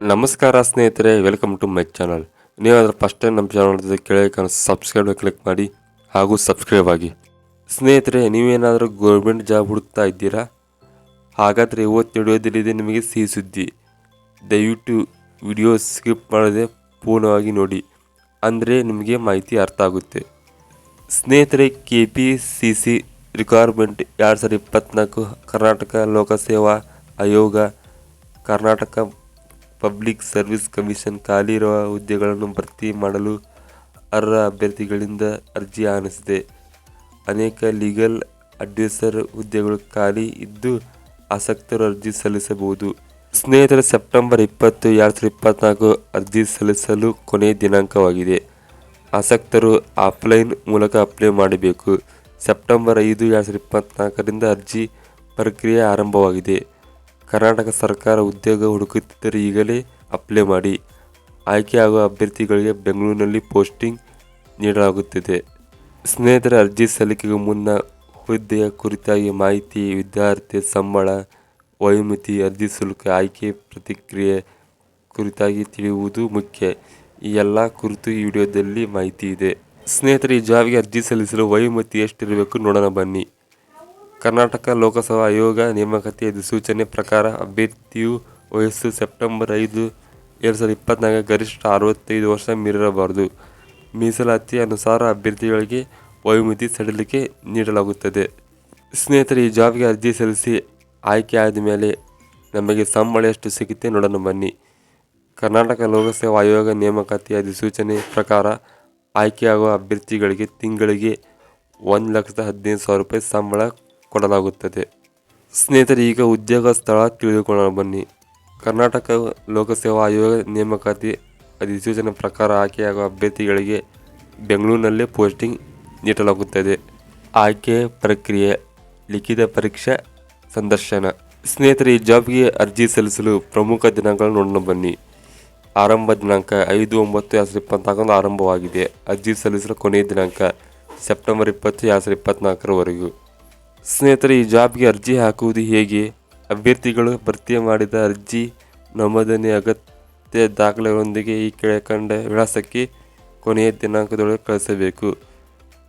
ನಮಸ್ಕಾರ ಸ್ನೇಹಿತರೆ welcome to my channel ಅದರ ಫಸ್ಟ್ ಟೈಮ್ ನಮ್ಮ ಚಾನಲ್ ಕೆಳಗೆ ಸಬ್ಸ್ಕ್ರೈಬ್ ಕ್ಲಿಕ್ ಮಾಡಿ ಹಾಗೂ ಸಬ್ಸ್ಕ್ರೈಬ್ ಆಗಿ. ಸ್ನೇಹಿತರೆ, ನೀವೇನಾದರೂ ಗೌರ್ಮೆಂಟ್ ಜಾಬ್ ಹುಡುಕ್ತಾ ಇದ್ದೀರಾ? ಹಾಗಾದರೆ ಇವತ್ತು ವಿಡಿಯೋದಲ್ಲಿದೆ ನಿಮಗೆ ಸಿಹಿ ಸುದ್ದಿ. ದಯವಿಟ್ಟು ವಿಡಿಯೋ ಸ್ಕಿಪ್ ಮಾಡದೆ ಪೂರ್ಣವಾಗಿ ನೋಡಿ. ಅಂದರೆ ನಿಮಗೆ ಮಾಹಿತಿ ಅರ್ಥ ಆಗುತ್ತೆ. ಸ್ನೇಹಿತರೆ K P C C requirement ಎರಡು ಸಾವಿರದ ಇಪ್ಪತ್ತ್ನಾಲ್ಕು ಕರ್ನಾಟಕ ಲೋಕಸೇವಾ ಆಯೋಗ ಕರ್ನಾಟಕ ಪಬ್ಲಿಕ್ ಸರ್ವಿಸ್ ಕಮಿಷನ್ ಖಾಲಿ ಇರುವ ಹುದ್ದೆಗಳನ್ನು ಭರ್ತಿ ಮಾಡಲು ಅರ್ಹ ಅಭ್ಯರ್ಥಿಗಳಿಂದ ಅರ್ಜಿ ಆಹ್ವಾನಿಸಿದೆ ಅನೇಕ ಲೀಗಲ್ ಅಡ್ವೈಸರ್ ಹುದ್ದೆಗಳು ಖಾಲಿ ಇದ್ದು ಆಸಕ್ತರು ಅರ್ಜಿ ಸಲ್ಲಿಸಬಹುದು. ಸ್ನೇಹಿತರೆ, ಸೆಪ್ಟೆಂಬರ್ ಇಪ್ಪತ್ತು, ಎರಡು ಸಾವಿರದ ಇಪ್ಪತ್ತ್ನಾಲ್ಕು ಅರ್ಜಿ ಸಲ್ಲಿಸಲು ಕೊನೆಯ ದಿನಾಂಕವಾಗಿದೆ. ಆಸಕ್ತರು ಆಫ್ಲೈನ್ ಮೂಲಕ ಅಪ್ಲೈ ಮಾಡಬೇಕು. ಸೆಪ್ಟೆಂಬರ್ ಐದು, ಎರಡು ಸಾವಿರದ ಇಪ್ಪತ್ತ್ನಾಲ್ಕರಿಂದ ಅರ್ಜಿ ಪ್ರಕ್ರಿಯೆ ಆರಂಭವಾಗಿದೆ. ಕರ್ನಾಟಕ ಸರ್ಕಾರ ಉದ್ಯೋಗ ಹುಡುಕುತ್ತಿದ್ದರೆ ಈಗಲೇ ಅಪ್ಲೈ ಮಾಡಿ. ಆಯ್ಕೆಯಾಗುವ ಅಭ್ಯರ್ಥಿಗಳಿಗೆ ಬೆಂಗಳೂರಿನಲ್ಲಿ ಪೋಸ್ಟಿಂಗ್ ನೀಡಲಾಗುತ್ತಿದೆ. ಸ್ನೇಹಿತರ ಅರ್ಜಿ ಸಲ್ಲಿಕೆಗೂ ಮುನ್ನ ಹುದ್ದೆಯ ಕುರಿತಾಗಿ ಮಾಹಿತಿ, ವಿದ್ಯಾರ್ಥಿ ಸಂಬಳ, ವಯೋಮಿತಿ, ಅರ್ಜಿ ಶುಲ್ಕ ಆಯ್ಕೆ ಪ್ರತಿಕ್ರಿಯೆ ಕುರಿತಾಗಿ ತಿಳಿಯುವುದು ಮುಖ್ಯ. ಈ ಎಲ್ಲ ಕುರಿತು ಈ ವಿಡಿಯೋದಲ್ಲಿ ಮಾಹಿತಿ ಇದೆ. ಸ್ನೇಹಿತರೆ, ಈ ಜಾಬ್ಗೆ ಅರ್ಜಿ ಸಲ್ಲಿಸಲು ವಯೋಮಿತಿ ಎಷ್ಟಿರಬೇಕು ನೋಡೋಣ ಬನ್ನಿ. ಕರ್ನಾಟಕ ಲೋಕಸಭಾ ಆಯೋಗ ನೇಮಕಾತಿ ಅಧಿಸೂಚನೆ ಪ್ರಕಾರ ಅಭ್ಯರ್ಥಿಯು ವಯಸ್ಸು ಸೆಪ್ಟೆಂಬರ್ ಐದು, ಎರಡು ಸಾವಿರದ ಇಪ್ಪತ್ನಾಲ್ಕು ಗರಿಷ್ಠ ಅರವತ್ತೈದು ವರ್ಷ ಮೀರಿರಬಾರದು ಮೀಸಲಾತಿ ಅನುಸಾರ ಅಭ್ಯರ್ಥಿಗಳಿಗೆ ವಯೋಮಿತಿ ಸಡಿಲಿಕೆ ನೀಡಲಾಗುತ್ತದೆ. ಸ್ನೇಹಿತರೆ, ಈ ಜಾಬ್ಗೆ ಅರ್ಜಿ ಸಲ್ಲಿಸಿ ಆಯ್ಕೆ ಆದ ಮೇಲೆ ನಮಗೆ ಸಂಬಳ ಎಷ್ಟು ಸಿಗುತ್ತೆ ನೋಡೋಣ ಬನ್ನಿ. ಕರ್ನಾಟಕ ಲೋಕಸೇವಾ ಆಯೋಗ ನೇಮಕಾತಿ ಅಧಿಸೂಚನೆ ಪ್ರಕಾರ ಆಯ್ಕೆಯಾಗುವ ಅಭ್ಯರ್ಥಿಗಳಿಗೆ ತಿಂಗಳಿಗೆ ಒಂದು ಲಕ್ಷದ ಹದಿನೈದು ಸಾವಿರ ರೂಪಾಯಿ ಸಂಬಳ ಕೊಡಲಾಗುತ್ತದೆ. ಸ್ನೇಹಿತರೆ, ಈಗ ಉದ್ಯೋಗ, ಸ್ಥಳ ತಿಳಿದುಕೊಳ್ಳಲು ಬನ್ನಿ. ಕರ್ನಾಟಕ ಲೋಕಸೇವಾ ಆಯೋಗ ನೇಮಕಾತಿ ಅಧಿಸೂಚನೆ ಪ್ರಕಾರ ಆಯ್ಕೆಯಾಗುವ ಅಭ್ಯರ್ಥಿಗಳಿಗೆ ಬೆಂಗಳೂರಿನಲ್ಲೇ ಪೋಸ್ಟಿಂಗ್ ನೀಡಲಾಗುತ್ತದೆ. ಆಯ್ಕೆ ಪ್ರಕ್ರಿಯೆ, ಲಿಖಿತ ಪರೀಕ್ಷೆ, ಸಂದರ್ಶನ. ಸ್ನೇಹಿತರೆ, ಈ ಜಾಬ್ಗೆ ಅರ್ಜಿ ಸಲ್ಲಿಸಲು ಪ್ರಮುಖ ದಿನಾಂಕಗಳನ್ನು ನೋಡಲು ಬನ್ನಿ. ಆರಂಭ ದಿನಾಂಕ ಐದು ಒಂಬತ್ತು ಎರಡು ಸಾವಿರದ ಇಪ್ಪತ್ನಾಲ್ಕರಂದು ಆರಂಭವಾಗಿದೆ. ಅರ್ಜಿ ಸಲ್ಲಿಸಲು ಕೊನೆಯ ದಿನಾಂಕ ಸೆಪ್ಟೆಂಬರ್ ಇಪ್ಪತ್ತು ಎರಡು ಸಾವಿರದ ಇಪ್ಪತ್ನಾಲ್ಕರವರೆಗೂ. ಸ್ನೇಹಿತರೆ, ಈ ಜಾಬ್ಗೆ ಅರ್ಜಿ ಹಾಕುವುದು ಹೇಗೆ? ಅಭ್ಯರ್ಥಿಗಳು ಭರ್ತಿ ಮಾಡಿದ ಅರ್ಜಿ ನಮೂದನೆ ಅಗತ್ಯ ದಾಖಲೆಗಳೊಂದಿಗೆ ಈ ಕೆಳಕಂಡ ವಿಳಾಸಕ್ಕೆ ಕೊನೆಯ ದಿನಾಂಕದೊಳಗೆ ಕಳಿಸಬೇಕು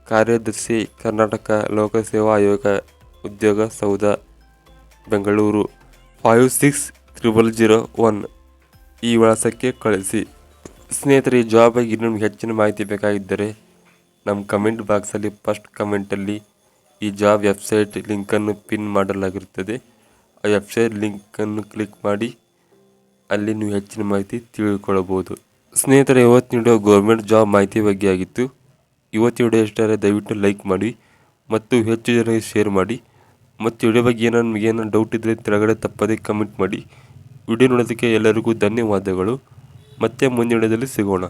ಕಾರ್ಯದರ್ಶಿ, ಕರ್ನಾಟಕ ಲೋಕಸೇವಾ ಆಯೋಗ, ಉದ್ಯೋಗ ಸೌಧ, Bengaluru. Five six triple zero one ಈ ವಿಳಾಸಕ್ಕೆ ಕಳಿಸಿ ಸ್ನೇಹಿತರೆ, ಈ ಜಾಬ್ ಬಗ್ಗೆ ಹೆಚ್ಚಿನ ಮಾಹಿತಿ ಬೇಕಾಗಿದ್ದರೆ ನಮ್ಮ ಕಮೆಂಟ್ ಬಾಕ್ಸಲ್ಲಿ, ಫಸ್ಟ್ ಕಮೆಂಟಲ್ಲಿ ಈ ಜಾಬ್ ವೆಬ್ಸೈಟ್ ಲಿಂಕನ್ನು ಪಿನ್ ಮಾಡಲಾಗಿರುತ್ತದೆ. ಆ ವೆಬ್ಸೈಟ್ ಲಿಂಕನ್ನು ಕ್ಲಿಕ್ ಮಾಡಿ ಅಲ್ಲಿ ನೀವು ಹೆಚ್ಚಿನ ಮಾಹಿತಿ ತಿಳಿದುಕೊಳ್ಳಬಹುದು. ಸ್ನೇಹಿತರೆ, ಇವತ್ತು ನೀಡೋ ಗೌರ್ಮೆಂಟ್ ಜಾಬ್ ಮಾಹಿತಿ ಬಗ್ಗೆ ಆಗಿತ್ತು. ಇವತ್ತು ವಿಡಿಯೋ ಇಷ್ಟ ಆದರೆ ದಯವಿಟ್ಟು ಲೈಕ್ ಮಾಡಿ ಮತ್ತು ಹೆಚ್ಚು ಜನರಿಗೆ ಶೇರ್ ಮಾಡಿ ಮತ್ತು ವಿಡಿಯೋ ಬಗ್ಗೆ ಏನೋ ನಿಮಗೆ ಏನೋ ಡೌಟ್ ಇದ್ದರೆ ಕೆಳಗಡೆ ತಪ್ಪದೇ ಕಮೆಂಟ್ ಮಾಡಿ. ವಿಡಿಯೋ ನೋಡೋದಕ್ಕೆ ಎಲ್ಲರಿಗೂ ಧನ್ಯವಾದಗಳು. ಮತ್ತೆ ಮುಂದಿನ ವಿಡಿಯೋದಲ್ಲಿ ಸಿಗೋಣ.